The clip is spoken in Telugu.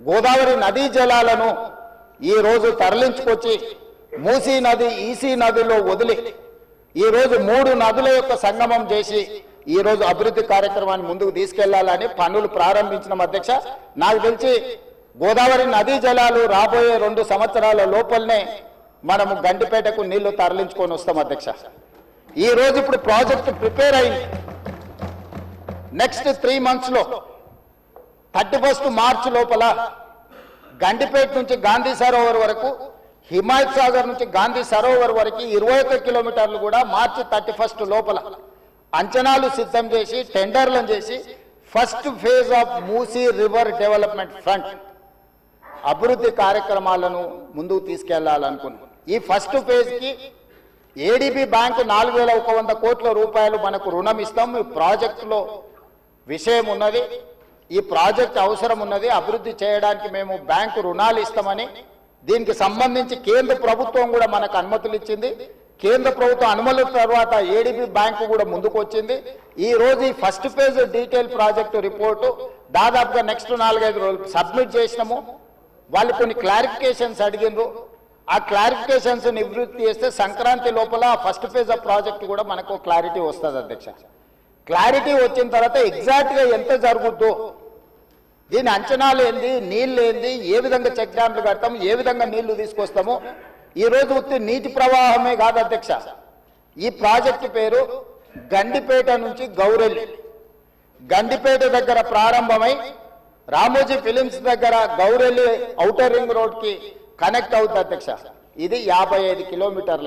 గోదావరి నదీ జలాలను ఈ రోజు తరలించుకొచ్చి మూసీ నది ఈసీ నదిలో వదిలి ఈరోజు మూడు నదుల యొక్క సంగమం చేసి ఈ రోజు అభివృద్ధి కార్యక్రమాన్ని ముందుకు తీసుకెళ్ళాలని పనులు ప్రారంభించిన అధ్యక్ష. నాకు తెలిసి గోదావరి నదీ జలాలు రాబోయే రెండు సంవత్సరాల లోపలనే మనము గండిపేటకు నీళ్ళు తరలించుకొని వస్తాం అధ్యక్ష. ఈ రోజు ఇప్పుడు ప్రాజెక్టు ప్రిపేర్ అయింది. నెక్స్ట్ త్రీ మంత్స్లో థర్టీ ఫస్ట్ మార్చ్ లోపల గండిపేట నుంచి గాంధీ సరోవర్ వరకు హిమాయత్ సాగర్ నుంచి గాంధీ సరోవర్ వరకు ఇరవై ఒక్క కిలోమీటర్లు కూడా మార్చి థర్టీ ఫస్ట్ లోపల అంచనాలు సిద్ధం చేసి టెండర్లను చేసి first phase of Musi river development front అభివృద్ధి కార్యక్రమాలను ముందుకు తీసుకెళ్ళాలనుకున్నాం. ఈ ఫస్ట్ ఫేజ్కి ఏడిబి ఏడీబీ బ్యాంకు నాలుగు వేల ఒక వంద కోట్ల రూపాయలు మనకు రుణం ఇస్తాం. ఈ ప్రాజెక్టులో విషయం ఉన్నది. ఈ ప్రాజెక్ట్ అవసరం ఉన్నది అభివృద్ధి చేయడానికి మేము బ్యాంకు రుణాలు ఇస్తామని దీనికి సంబంధించి కేంద్ర ప్రభుత్వం కూడా మనకు అనుమతులు ఇచ్చింది. కేంద్ర ప్రభుత్వం అనుమతుల తర్వాత ఏడీబీ బ్యాంకు కూడా ముందుకు వచ్చింది ఈ రోజు ఈ first phase detail project report దాదాపుగా నెక్స్ట్ నాలుగైదు రోజులు సబ్మిట్ చేసినాము. వాళ్ళు కొన్ని క్లారిఫికేషన్స్ అడిగిండ్రు. ఆ క్లారిఫికేషన్స్ నివృత్తి చేస్తే సంక్రాంతి లోపల ఫస్ట్ ఫేజ్ ఆఫ్ ప్రాజెక్ట్ కూడా మనకు క్లారిటీ వస్తుంది అధ్యక్ష. క్లారిటీ వచ్చిన తర్వాత ఎగ్జాక్ట్గా ఎంత జరుగుద్దో దీని అంచనాలు ఏంది? నీళ్ళు ఏంది? ఏ విధంగా చెక్ డ్యాంలు కడతాము? ఏ విధంగా నీళ్ళు తీసుకొస్తాము? ఈ రోజు ఉత్తి నీటి ప్రవాహమే కాదు అధ్యక్ష. ఈ ప్రాజెక్టు పేరు గండిపేట నుంచి గౌరెల్లి. గండిపేట దగ్గర ప్రారంభమై రామోజీ ఫిలిమ్స్ దగ్గర గౌరెల్లి ఔటర్ రింగ్ రోడ్కి కనెక్ట్ అవుతుంది అధ్యక్ష. ఇది యాభై ఐదు కిలోమీటర్ల